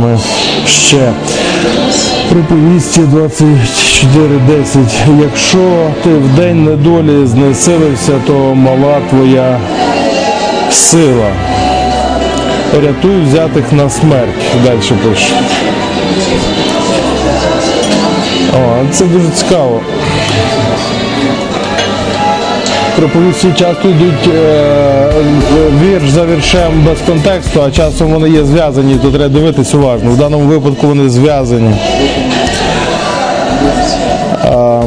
Ми ще приповісті 24.10. Якщо ти в день недолі знесилився, то мала твоя сила. Рятуй взятих на смерть. Далі пише. О, це дуже цікаво. Приповісті часто йдуть е, вірш за віршем без контексту, а часом вони є зв'язані, то треба дивитись уважно. В даному випадку вони зв'язані. А,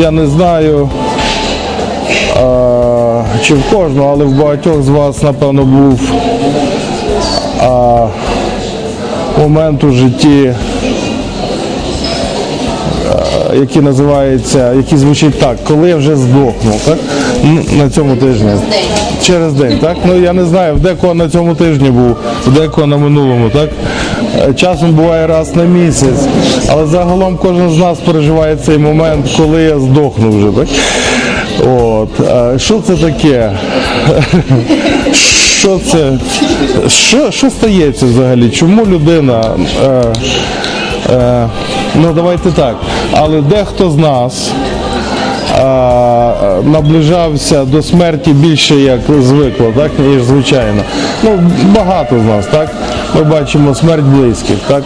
я не знаю, а, чи в кожного, але в багатьох з вас, напевно, був а, момент у житті який називається, який звучить так, коли я вже здохну, так? На цьому тижні. Через день, так? Ну я не знаю, в декого на цьому тижні був, в декого на минулому, так? Е, Часом буває раз на місяць, але загалом кожен з нас переживає цей момент, коли я здохну вже, так? От. Е, Що це таке? Що це? Що, що стається взагалі? Чому людина? Е, ну давайте так. Але дехто з нас е, наближався до смерті більше як звикло, так, ніж звичайно. Ну, багато з нас, так? Ми бачимо смерть близьких, так?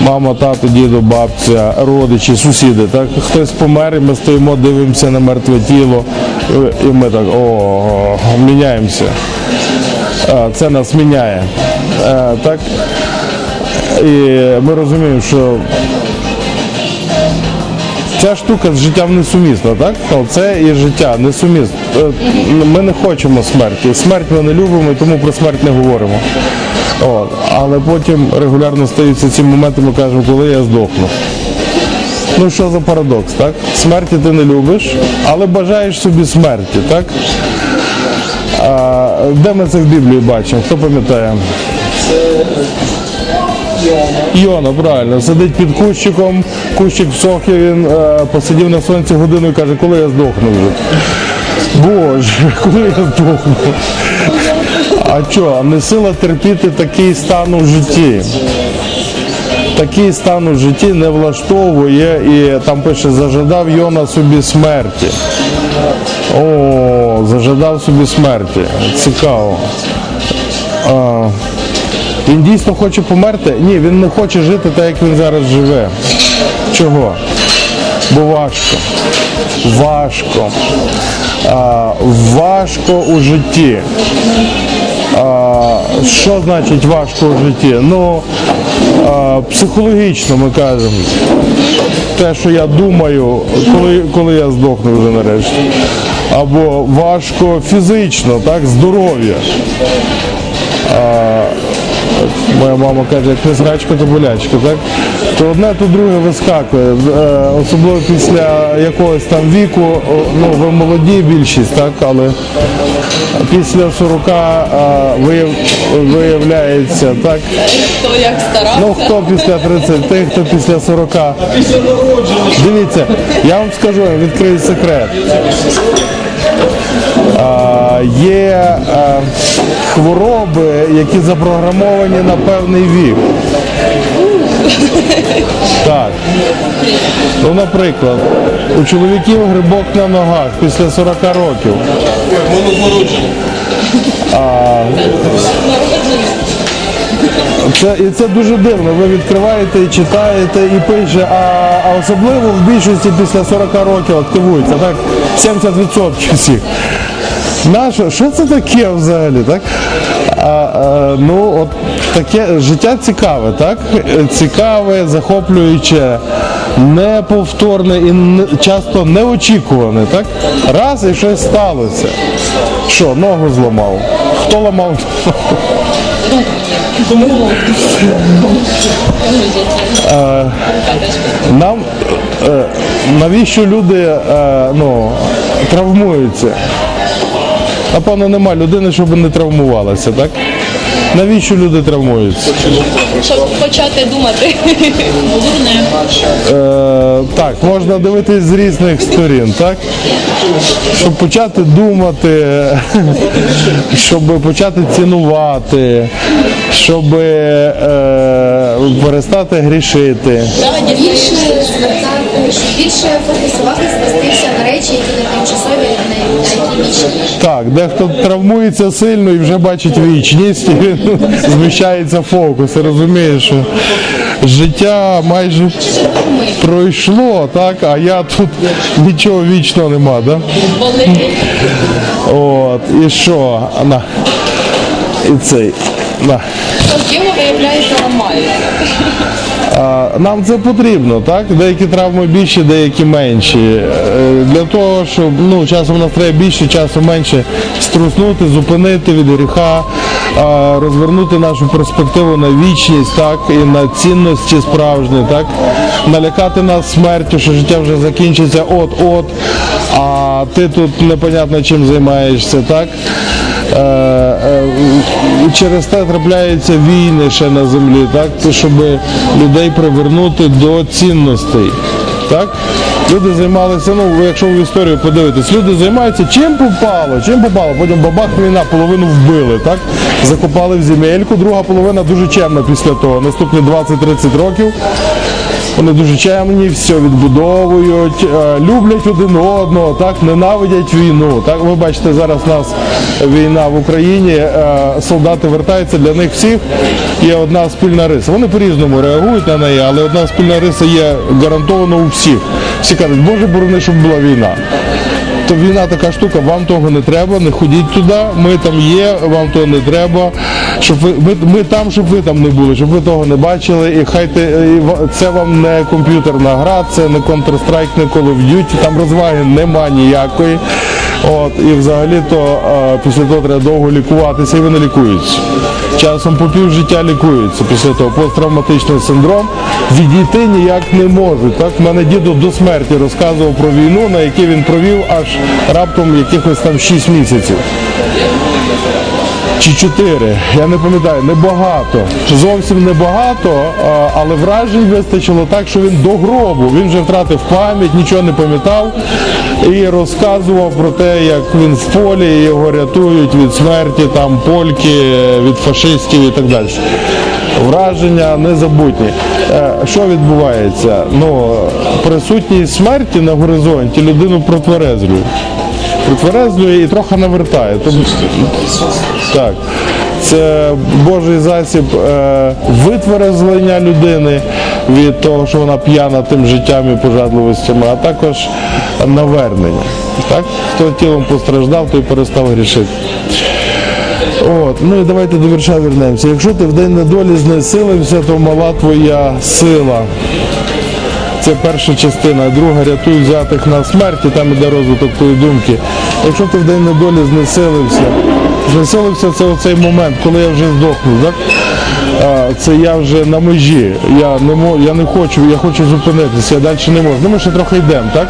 Мама, тато, діду, бабця, родичі, сусіди, так? Хтось помер, і ми стоїмо, дивимося на мертве тіло, і ми так о, міняємося. Е, Це нас міняє. Е, Так? І ми розуміємо, що ця штука з життям несумісна, так? Ну, Це і життя несумісне. Е, Ми не хочемо смерті. Смерть ми не любимо, і тому про смерть не говоримо. От. Але потім регулярно стаються ці моменти, ми кажемо, коли я здохну. Ну що за парадокс, так? Смерті ти не любиш, але бажаєш собі смерті, так? А, де ми це в Біблії бачимо? Хто пам'ятає? Йона, правильно, сидить під кущиком, кущик всох, він е, посидів на сонці годину і каже, коли я здохну вже. Боже, коли я здохну. А що, не сила терпіти такий стан у житті. Такий стан у житті не влаштовує і там пише, зажадав Йона собі смерті. О, зажадав собі смерті. Цікаво. А, він дійсно хоче померти? Ні, він не хоче жити так, як він зараз живе. Чого? Бо важко. Важко. А, важко у житті. А, що значить важко у житті? Ну, а, психологічно ми кажемо. Те, що я думаю, коли, коли я здохну вже нарешті. Або важко фізично, так, здоров'я. Моя мама каже, як не зрачка, то болячка, так? То одне, то друге вискакує. Е, Особливо після якогось там віку, ну ви молоді більшість, так, але після 40 вияв, виявляється, так. Хто як старався? Ну хто після 30, тих, хто після 40. Дивіться, я вам скажу, відкрию секрет. А, є а, хвороби, які запрограмовані на певний вік. Так. Ну, наприклад, у чоловіків грибок на ногах після 40 років. Це, і це дуже дивно. Ви відкриваєте і читаєте і пише, а, а особливо в більшості після 40 років активується, так? 70% всіх. Нащо? Що це таке взагалі? Так? А, а, ну, от таке життя цікаве, так? Цікаве, захоплююче, неповторне і не- часто неочікуване, так? Раз і щось сталося. Що, ногу зламав? Хто ламав? Нам е, навіщо люди е, ну, травмуються? Напевно, нема людини, щоб не травмувалася, так? Навіщо люди травмуються? Щоб почати думати. Е, так, можна дивитись з різних сторін, так? Щоб почати думати, щоб почати цінувати, щоб е, перестати грішити. більше більше фокусуватися, на речі, які не тимчасові, а не. Так, дехто травмується сильно і вже бачить вічність, і він зміщається фокус і розуміє, що життя майже пройшло, так, а я тут нічого вічного нема, да? От, і що? На. І цей. На. Ким виявляється ламає. Нам це потрібно, так? Деякі травми більші, деякі менші. Е, Для того, щоб ну, часом нас треба більше, часом менше струснути, зупинити від гріха, розвернути нашу перспективу на вічність, так, і на цінності справжні, так, налякати нас смертю, що життя вже закінчиться от-от, а ти тут непонятно чим займаєшся, так? Е, е, через те трапляються війни ще на землі, так, то щоб людей привернути до цінностей. Так? Люди займалися, ну якщо в історію подивитесь, люди займаються чим попало, чим попало, потім бабах війна, половину вбили, так? Закопали в земельку, друга половина дуже чемна після того. Наступні 20-30 років. Вони дуже чемні, все відбудовують, е, люблять один одного, так, ненавидять війну. Так, ви бачите, зараз у нас війна в Україні, е, солдати вертаються, для них всіх є одна спільна риса. Вони по-різному реагують на неї, але одна спільна риса є гарантовано у всіх. Всі кажуть, Боже борони, щоб була війна. То війна така штука, вам того не треба, не ходіть туди, ми там є, вам того не треба. Щоб ви, ми, ми там, щоб ви там не були, щоб ви того не бачили, і хай те, і це вам не комп'ютерна гра, це не Counter-Strike, не Call of Duty, там розваги нема ніякої. От, і взагалі то після того треба довго лікуватися і вони лікуються. Часом по пів життя лікуються після того. Посттравматичний синдром відійти ніяк не можуть. Так, в мене діду до смерті розказував про війну, на якій він провів аж раптом якихось там 6 місяців. Чи 4, я не пам'ятаю, небагато. Зовсім небагато, але вражень вистачило так, що він до гробу. Він вже втратив пам'ять, нічого не пам'ятав і розказував про те, як він в полі його рятують від смерті, там польки, від фашистів і так далі. Враження незабутні. Е, Що відбувається? Ну, присутність смерті на горизонті людину протверезлює. Притверезлює і трохи навертає. Так. Це Божий засіб е, витверезлення людини від того, що вона п'яна тим життям і пожадливостями, а також навернення. Так? Хто тілом постраждав, той перестав грішити. От, ну і давайте до вірша вернемося. Якщо ти в день недолі знесилився, то мала твоя сила. Це перша частина, друга рятуй взятих на смерті, там іде розвиток твої думки. Якщо ти в день недолі знесилився, знесилився це оцей момент, коли я вже здохну, так? Це я вже на межі, я не я не хочу, я хочу зупинитися, я далі не можу. Ну ми ще трохи йдемо, так?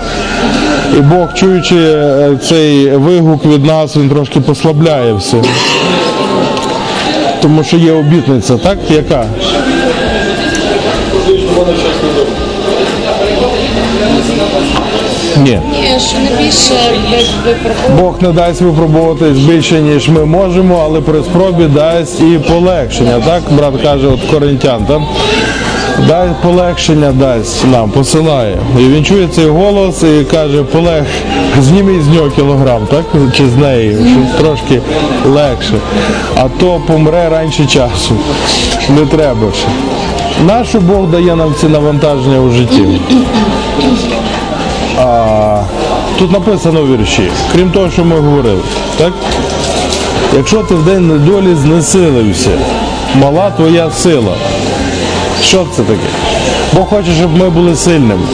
І Бог, чуючи е, цей вигук від нас, він трошки послабляє все. Тому що є обітниця, так? Яка? Ні. Ні, що не більше випробувати. Бог не дасть випробуватись більше, ніж ми можемо, але при спробі дасть і полегшення. Так, брат каже, от Коринтян, так? Дай полегшення дасть нам, посилає. І він чує цей голос і каже, полег, зніми з нього кілограм, так? Чи з неї, щоб трошки легше. А то помре раніше часу. Не треба ще. Нащо Бог дає нам ці навантаження у житті? А, тут написано в вірші, крім того, що ми говорили, так? Якщо ти в день недолі знесилився, мала твоя сила. Що це таке? Бог хоче, щоб ми були сильними.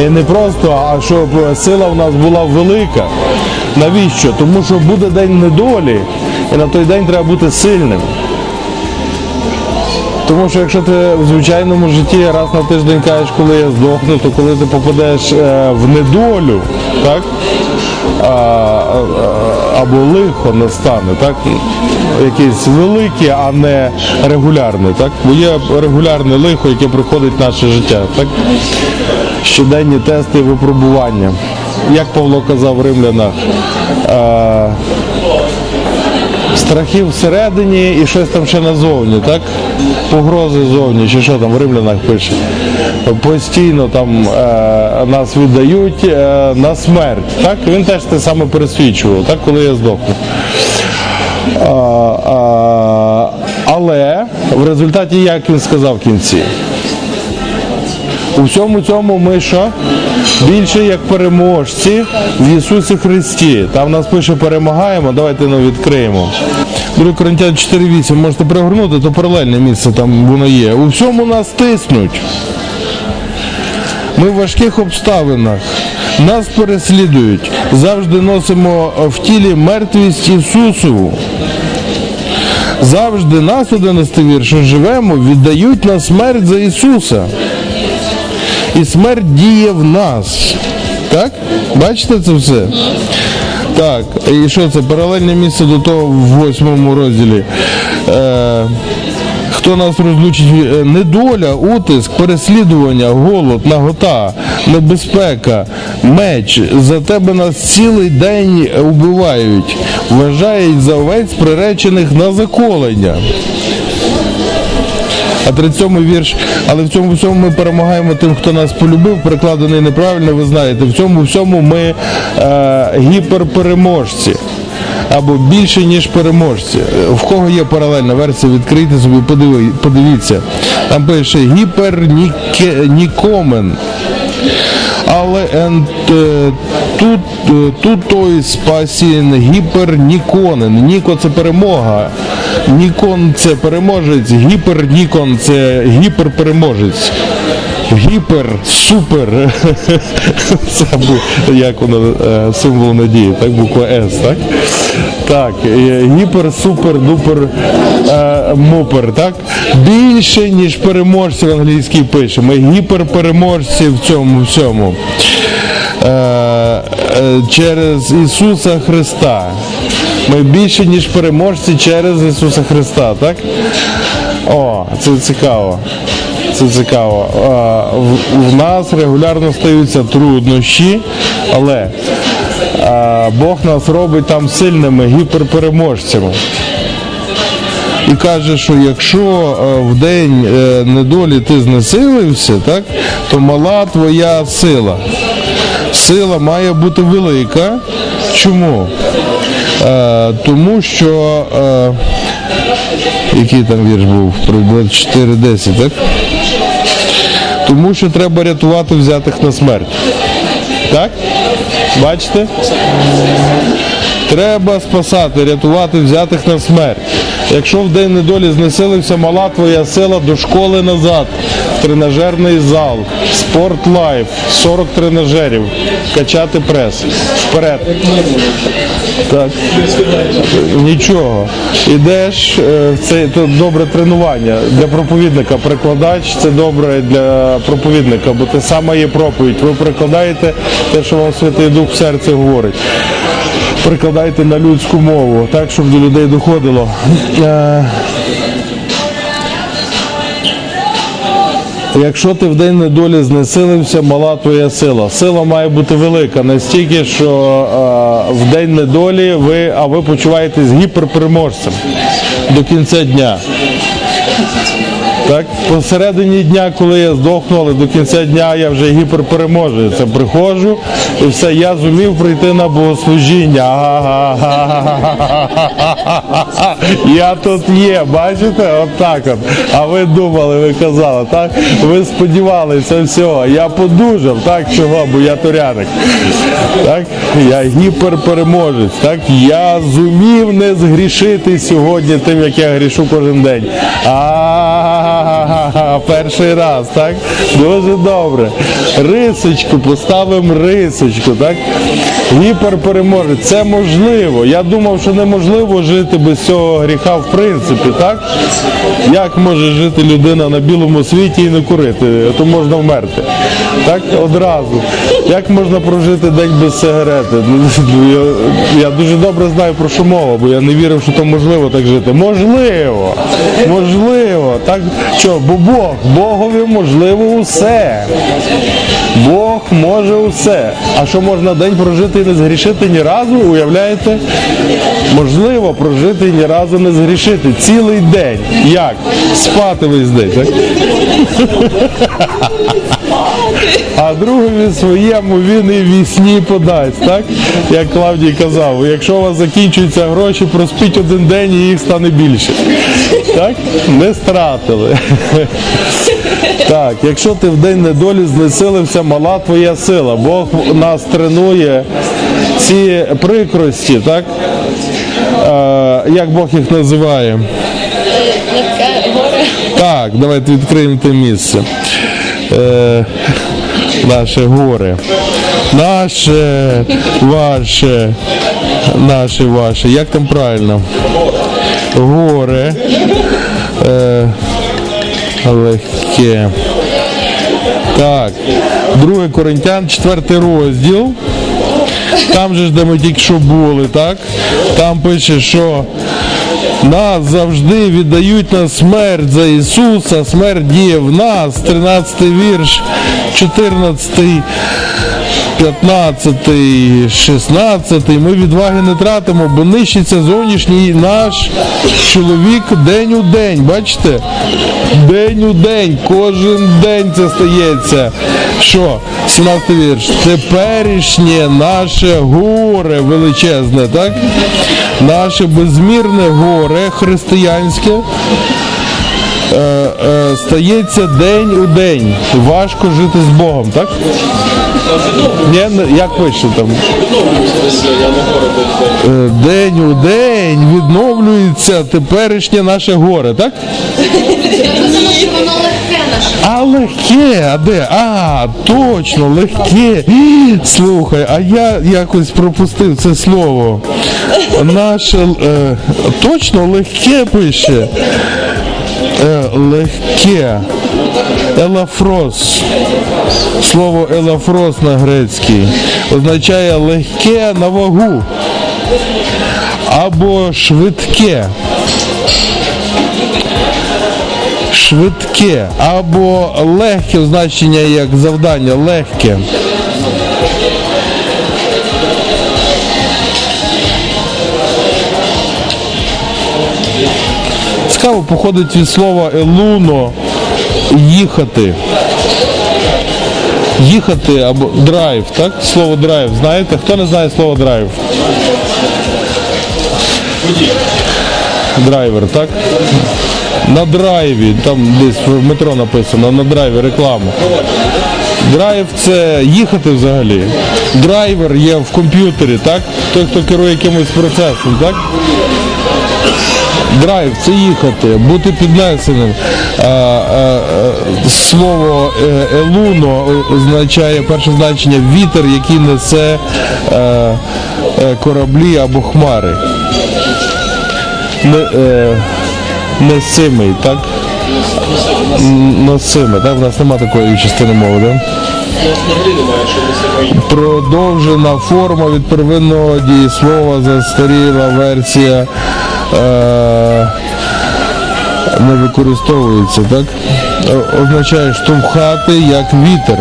І не просто, а щоб сила в нас була велика. Навіщо? Тому що буде день недолі, і на той день треба бути сильним. Тому що якщо ти в звичайному житті раз на тиждень кажеш, коли я здохну, то коли ти попадеш е, в недолю, так? а, або лихо настане, так? Якесь велике, а не регулярне, так? Бо є регулярне лихо, яке приходить в наше життя, так? Щоденні тести випробування. Як Павло казав в римлянах, а, страхи всередині і щось там ще назовні, так? Погрози зовні, чи що там в римлянах пише. Постійно там е, нас віддають е, на смерть. Так? Він теж те саме пересвідчував, так, коли я здохну. А, а, але в результаті, як він сказав в кінці, у всьому цьому ми що? Більше як переможці в Ісусі Христі. Там нас пише перемагаємо, давайте ну, відкриємо. 2 Коринтян 4.8, можете перегорнути, то паралельне місце там воно є. У всьому нас тиснуть. Ми в важких обставинах. Нас переслідують. Завжди носимо в тілі мертвість Ісусову. Завжди нас, 11 вірш, що живемо, віддають на смерть за Ісуса. І смерть діє в нас. Так? Бачите це все? Так, і що це? Паралельне місце до того в восьмому розділі. Е, хто нас розлучить? Е, Недоля, утиск, переслідування, голод, нагота, небезпека, меч. За тебе нас цілий день убивають. Вважають за овець приречених на заколення. А 37 вірш, але в цьому всьому ми перемагаємо тим, хто нас полюбив, перекладений неправильно, ви знаєте. В цьому всьому ми е, гіперпереможці. Або більше, ніж переможці. В кого є паралельна версія, відкрийте собі, подивіться. Там пише гіпернікомен. Але е, тут, е, тут той спасін гіперніконен. Ніко це перемога. Нікон це переможець, гіпернікон це гіперпереможець. Гіпер, супер. Це бу- як воно е, символ надії, так, буква С, так? Так, е, гіпер, супер, дупер, е, мупер, так? Більше, ніж переможці в англійській пише. Ми гіперпереможці в цьому всьому. Е, е, через Ісуса Христа. Ми більше, ніж переможці через Ісуса Христа, так? О, це цікаво. Це цікаво. А, в, нас регулярно стаються труднощі, але Бог нас робить там сильними гіперпереможцями. І каже, що якщо е, в день е, недолі ти знесилився, так, то мала твоя сила. Сила має бути велика. Чому? Е, тому що е, який там вірш був? Про 24.10, так? Тому що треба рятувати взятих на смерть. Так? Бачите? Треба спасати, рятувати взятих на смерть. Якщо в день недолі знесилився мала твоя сила до школи назад, тренажерний зал, спорт лайф, 40 тренажерів, качати прес. Вперед. Так. Нічого. Ідеш, е, це добре тренування для проповідника. Прикладач це добре для проповідника, бо те саме є проповідь. Ви прикладаєте те, що вам Святий Дух в серці говорить. Прикладайте на людську мову, так, щоб до людей доходило. Якщо ти в день недолі знесилився, мала твоя сила. Сила має бути велика, настільки, що е, в день недолі ви, а ви почуваєтесь гіперпереможцем до кінця дня. Так, посередині дня, коли я здохну, але до кінця дня я вже гіперпереможець. Я приходжу і все, я зумів прийти на богослужіння. Я тут є, бачите? От так от. А ви думали, ви казали, так? Ви сподівалися всього. Я подужав, так чого, бо я туряник. Так? Я гіперпереможець. Так? Я зумів не згрішити сьогодні тим, як я грішу кожен день. Перший раз, так? Дуже добре. Рисочку, поставимо рисочку, так? Гіперпереможець. Це можливо. Я думав, що неможливо жити без цього гріха в принципі, так? Як може жити людина на білому світі і не курити? То можна вмерти. Так, одразу. Як можна прожити день без сигарети? Ну, я дуже добре знаю про що мова, бо я не вірив, що то можливо так жити. Можливо, можливо. Так що, бо Бог, Богові можливо усе. Бог може усе. А що можна день прожити і не згрішити ні разу, уявляєте? Можливо прожити і ні разу не згрішити. Цілий день. Як? Спати весь день, так? А другові своєму він і вісні подасть, так? Як Клавдій казав, якщо у вас закінчуються гроші, проспіть один день і їх стане більше. Так? Не стратили. Так, якщо ти в день недолі знесилився, мала твоя сила. Бог нас тренує ці прикрості, так? Е, як Бог їх називає? Так, давайте відкриємо те місце. Е, наше горе. Наше, ваше, наше, ваше. Як там правильно? Горе. Е, легке. Так. 2 Коринтян, 4 розділ. Там же ж, де ми тільки що були, так? Там пише, що нас завжди віддають на смерть за Ісуса, смерть діє в нас, 13 вірш, 14, 15, 16. Ми відваги не тратимо, бо нищиться зовнішній наш чоловік день у день. Бачите? День у день, кожен день це стається. Що? 17 вірш. Теперішнє наше горе величезне, так? Наше безмірне горе християнське. Е, е, стається день у день. Важко жити з Богом, так? Ні, як пише там? Е, День у день відновлюється теперішнє наше горе, так? А легке, а де? А, точно, легке. Слухай, а я якось пропустив це слово. Наше е, точно легке пише. Е, легке. Елафрос. Слово елафрос на грецький означає легке на вагу або швидке. швидке або легке значення як завдання, легке. Цікаво походить від слова елуно їхати. Їхати або драйв, так? Слово драйв. Знаєте? Хто не знає слово драйв? Драйвер, так? На драйві, там десь в метро написано, на драйві реклама. Драйв це їхати взагалі. Драйвер є в комп'ютері, так? Той, хто керує якимось процесом, так? Драйв це їхати, бути піднесеним. Слово е, елуно означає перше значення вітер, який несе е, е, кораблі або хмари. Не, несимий, так? Носимий, так? У нас немає такої частини мови, так? Продовжена форма від первинного дієслова, застаріла версія е, не використовується, так? Означає штовхати як вітер.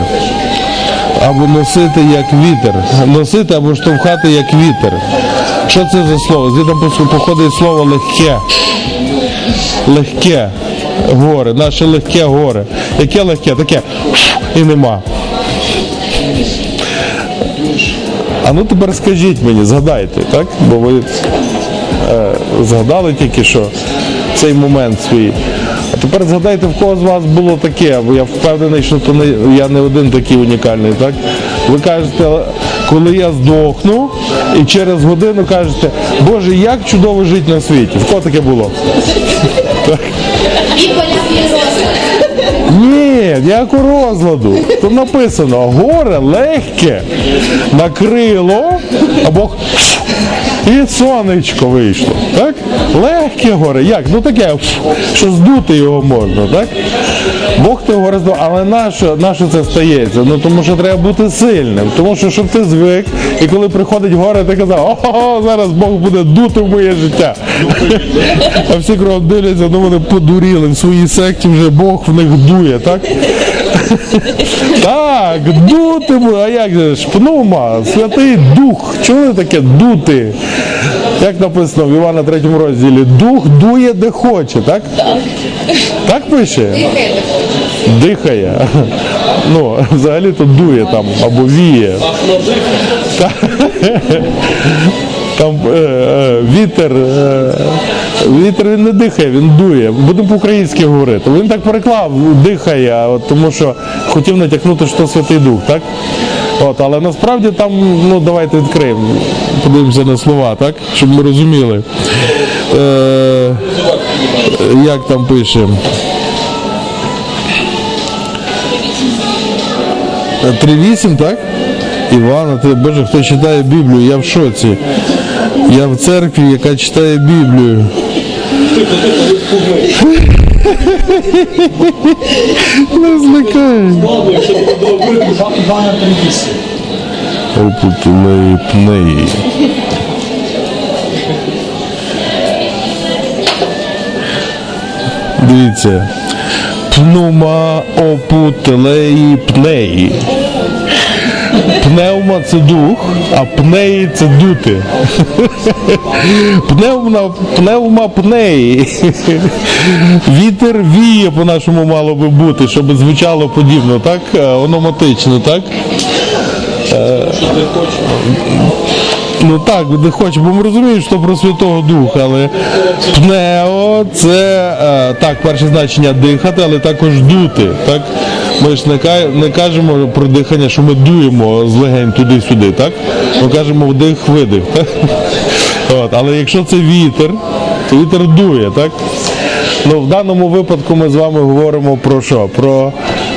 Або носити як вітер. Носити або штовхати як вітер. Що це за слово? Звідти походить слово легке. Легке горе, наше легке горе. Яке легке? Таке і нема. А ну тепер скажіть мені, згадайте, так? Бо ви е, згадали тільки що цей момент свій. А тепер згадайте, в кого з вас було таке, бо я впевнений, що то не, я не один такий унікальний, так? Ви кажете, коли я здохну, і через годину кажете, Боже, як чудово жити на світі. В кого таке було? Ні, ніякого розладу. Тут написано горе легке накрило або і сонечко вийшло. Так? Легке горе. Як? Ну таке, що здути його можна, так? Бог ти горе здолав, але нащо, нащо це стається? Ну тому що треба бути сильним. Тому що щоб ти звик, і коли приходить горе, ти казав, о, зараз Бог буде дути в моє життя. А всі кругом дивляться, ну вони подуріли в своїй секті, вже Бог в них дує, так? Так, дути, буде, а як же ж? Пнума, Святий Дух. Чого таке дути? Як написано в Івана 3 розділі, дух дує де хоче, так? Так пише? Дихайте. Дихає. Ну, взагалі то дує там або віє. Там е, е, вітер, е, вітер він не дихає, він дує. Будемо по-українськи говорити. Він так переклав, дихає, от тому що хотів натякнути, що Святий Дух, так? От, але насправді там, ну давайте відкриємо, подивимося на слова, так? Щоб ми розуміли. Е, як там пише? 3.8, так? Івана, ти Боже, хто читає Біблію, я в шоці. Я в церкві, яка читає Біблію. Не зникай. Івана 38. Опутулеї пнеї. Дивіться. Пнума опутелеї пнеї. Пневма це дух, а пнеї це дути. Пневма, пневма пнеї. Вітер віє по-нашому мало би бути, щоб звучало подібно, так? Е, Ономатично, так? Ну так, де хоче, бо ми розуміємо, що про Святого Духа, але пнео це е, так, перше значення дихати, але також дути. Так? Ми ж не, не кажемо про дихання, що ми дуємо з легень туди-сюди, так? Ми кажемо вдих, видих. Так? От, але якщо це вітер, то вітер дує, так? Ну, в даному випадку ми з вами говоримо про що? Про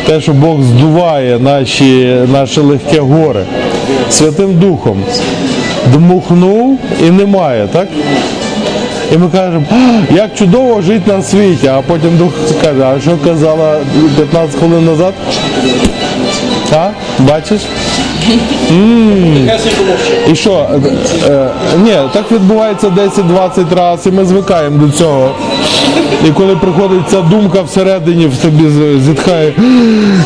те, що Бог здуває наші, наше легке горе Святим Духом. Дмухнув і немає, так? І ми кажемо, як чудово жити на світі, а потім дух каже, а що казала 15 хвилин назад? А? Бачиш? І що? Е, е, ні, так відбувається 10-20 разів, і ми звикаємо до цього. І коли приходить ця думка всередині в тобі зітхає,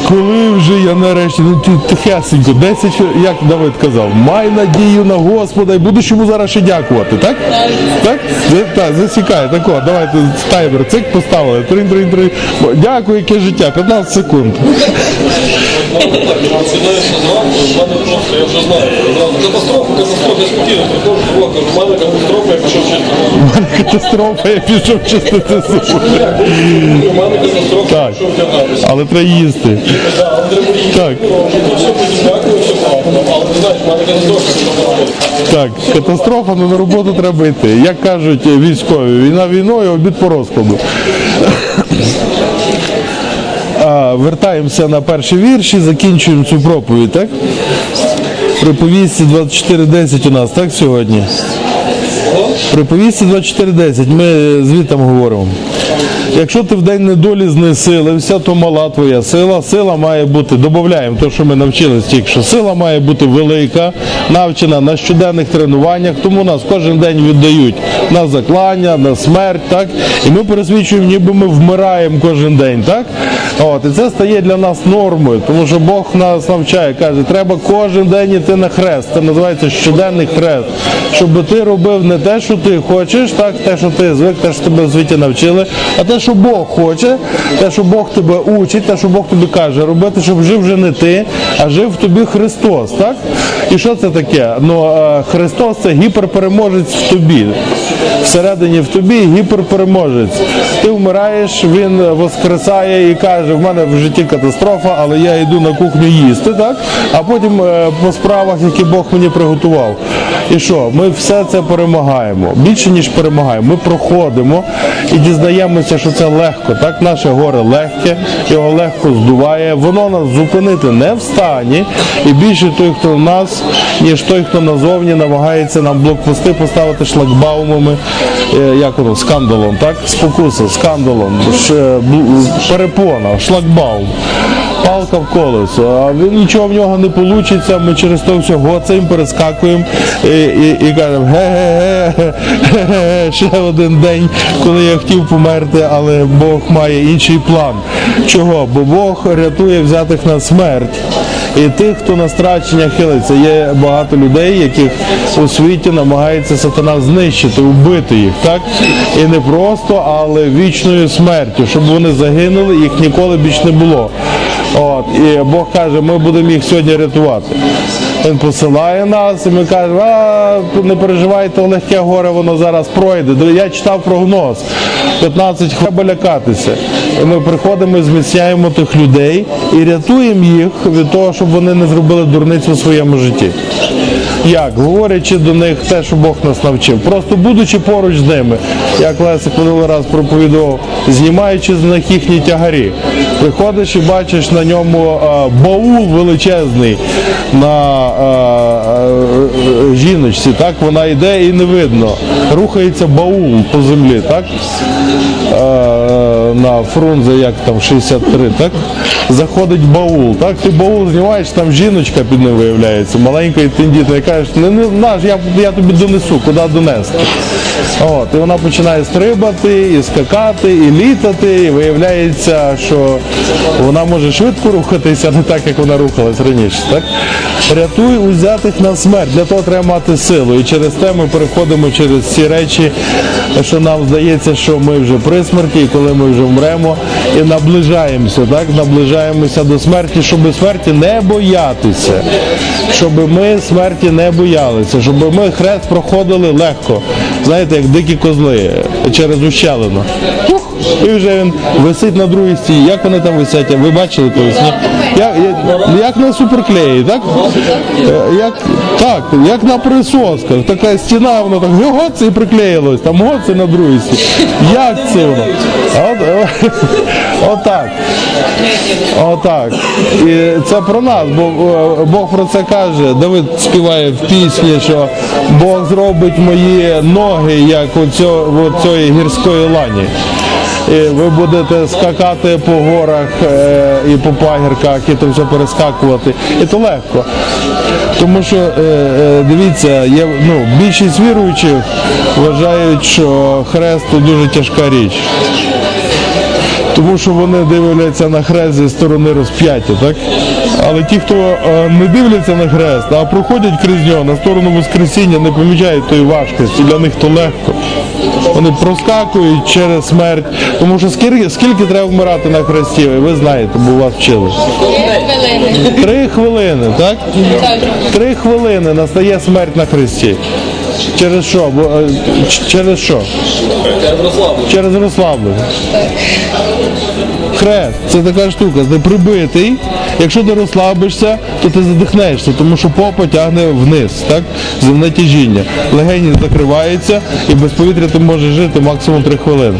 коли вже я нарешті, ну ти тихесенько, 10, як Давид казав, май надію на Господа і будеш йому зараз ще дякувати, так? Так? Так, засікає, так от, давайте таймер, цик поставили, трин, трин, трин. Дякую, яке життя, 15 секунд. Катастрофа, катастрофа, я спокійно приходжу, кажу, в мене катастрофа, я пішов зуби. У мене катастрофа, я пішов вдягатися. Треба але треба їсти. Так. Так, катастрофа, але на роботу треба йти. Як кажуть військові, війна війною, обід по розкладу. Вертаємося на перші вірші, закінчуємо цю проповідь, так? Приповісті 24.10 у нас, так, сьогодні? Приповісті 24.10, ми звідти говоримо. Якщо ти в день недолі знесилився, то мала твоя сила. Сила має бути, додаємо те, що ми навчились тільки що. Сила має бути велика, навчена на щоденних тренуваннях, тому нас кожен день віддають на заклання, на смерть, так? І ми пересвідчуємо, ніби ми вмираємо кожен день, так? От, і це стає для нас нормою, тому що Бог нас навчає, каже, треба кожен день іти на хрест. Це називається щоденний хрест. Щоб ти робив не те, що ти хочеш, так, те, що ти звик, те, що тебе в світі навчили, а те, що Бог хоче, те, що Бог тебе учить, те, що Бог тобі каже робити, щоб жив вже не ти, а жив в тобі Христос. Так? І що це таке? Ну, е, Христос це гіперпереможець в тобі. Всередині в тобі гіперпереможець. Ти вмираєш, він воскресає і каже, в мене в житті катастрофа, але я йду на кухню їсти, так? А потім е, по справах, які Бог мені приготував. І що? Ми все це перемагаємо. Більше ніж перемагаємо. Ми проходимо і дізнаємося, що це легко. Так, наше горе легке, його легко здуває. Воно нас зупинити не в стані. І більше той, хто в нас, ніж той, хто назовні намагається нам блокпости поставити шлагбаумами, е, як воно, скандалом, так? Спокуса, скандалом, перепона, шлагбаум. Палка в колесо, а він нічого в нього не вийде, ми через то все гоцаємо, перескакуємо і, і, і кажемо ге-ге-ге, ге-ге-ге, ще один день, коли я хотів померти, але Бог має інший план. Чого? Бо Бог рятує взятих на смерть. І тих, хто на страчення хилиться, є багато людей, яких у світі намагається сатана знищити, вбити їх, так? І не просто, але вічною смертю, щоб вони загинули, їх ніколи більш не було. От, і Бог каже, ми будемо їх сьогодні рятувати. Він посилає нас, і ми кажемо, а не переживайте, легке горе, воно зараз пройде. Я читав прогноз. 15 треба лякатися. І ми приходимо і зміцняємо тих людей і рятуємо їх від того, щоб вони не зробили дурницю в своєму житті. Як? Говорячи до них те, що Бог нас навчив. Просто будучи поруч з ними, як Лесик минулий раз проповідував, знімаючи з них їхні тягарі. Приходиш і бачиш на ньому баул величезний на жіночці, так вона йде і не видно. Рухається баул по землі, так? На Фрунзе, як там 63, так? Заходить баул, так? Ти баул знімаєш, там жіночка під ним виявляється, маленька і тендітна, і кажеш, не, не наш, я, я тобі донесу, куди донести. От, і вона починає стрибати, і скакати, і літати, і виявляється, що вона може швидко рухатися, не так, як вона рухалась раніше. Так? Рятуй узятих на смерть. Для того треба мати силу. І через те ми переходимо через ці речі, що нам здається, що ми вже при смерті, і коли ми вже вмремо, і наближаємося, так? наближаємося до смерті, щоб смерті не боятися, щоб ми смерті не боялися, щоб ми хрест проходили легко. Знаєте, як дикі козли через ущелину. І вже він висить на другій стіні. Як вони там висять? Ви бачили колись? Ні? Як, як, на суперклеї, так? Е, Як, так, як на присосках. Така стіна, воно так гоце і приклеїлось, там гоце на другій стіні. Як це воно? От, отак. Отак. І це про нас, бо е, Бог про це каже. Давид співає в пісні, що Бог зробить мої ноги, як оцьо, оцієї гірської лані. Ви будете скакати по горах е, і по пагірках, і то все перескакувати. І то легко. Тому що, е, е, дивіться, є, ну, більшість віруючих вважають, що хрест то дуже тяжка річ. Тому що вони дивляться на хрест зі сторони розп'яття, так? Але ті, хто не дивляться на хрест, а проходять крізь нього на сторону Воскресіння, не помічають тої важкості, для них то легко. Вони проскакують через смерть. Тому що скільки, скільки треба вмирати на хресті, ви знаєте, бо вас вчили. Три хвилини, так? Три хвилини настає смерть на хресті. Через що? Бо, е, через що? Через розслаблення. Через розслаблення. Хрест, це така штука, ти прибитий. Якщо ти розслабишся, то ти задихнешся, тому що попа тягне вниз, так? Земне тяжіння. Легені закриваються і без повітря ти можеш жити максимум 3 хвилини.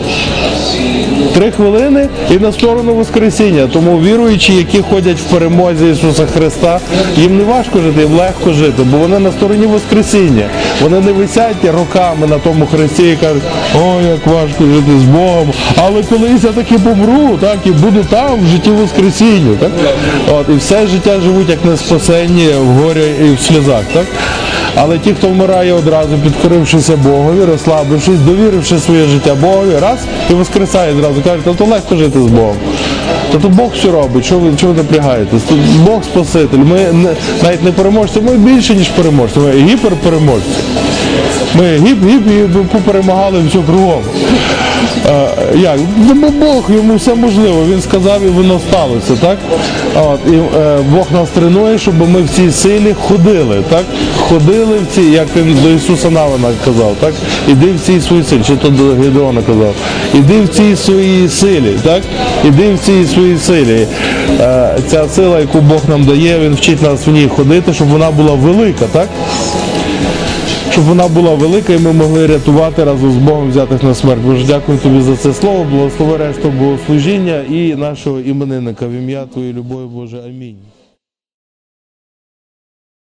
Три хвилини і на сторону Воскресіння. Тому віруючі, які ходять в перемозі Ісуса Христа, їм не важко жити, їм легко жити, бо вони на стороні Воскресіння. Вони не висять роками на тому хресті і кажуть, ой, як важко жити з Богом. Але колись я таки помру, так, і буду там в житті Воскресіння. Так? От, і все життя живуть як на спасенні, в горі і в сльозах. Так? Але ті, хто вмирає одразу, підкорившися Богові, розслабившись, довіривши своє життя Богові, раз і воскресає зразу, кажуть, то легко жити з Богом. То Бог все робить, що ви, чого напрягаєтесь? Тут Бог Спаситель. Ми не, навіть не переможці, ми більше, ніж переможці, ми гіперпереможці. Ми гіп-гіп і поперемагали все кругом. Е, як? Ну, бо Бог йому все можливо, він сказав і воно сталося, так? От, і е, Бог нас тренує, щоб ми в цій силі ходили, так? Ходили в цій, як він до Ісуса Навина казав, так? Іди в цій своїй силі, чи то до Гедеона казав. Іди в цій своїй силі, так? Іди в цій своїй силі. Е, ця сила, яку Бог нам дає, він вчить нас в ній ходити, щоб вона була велика, так? щоб вона була велика і ми могли рятувати разом з Богом взятих на смерть. Боже, дякую тобі за це слово, благослови решту богослужіння і нашого іменинника в ім'я Твоєї любові, Боже. Амінь.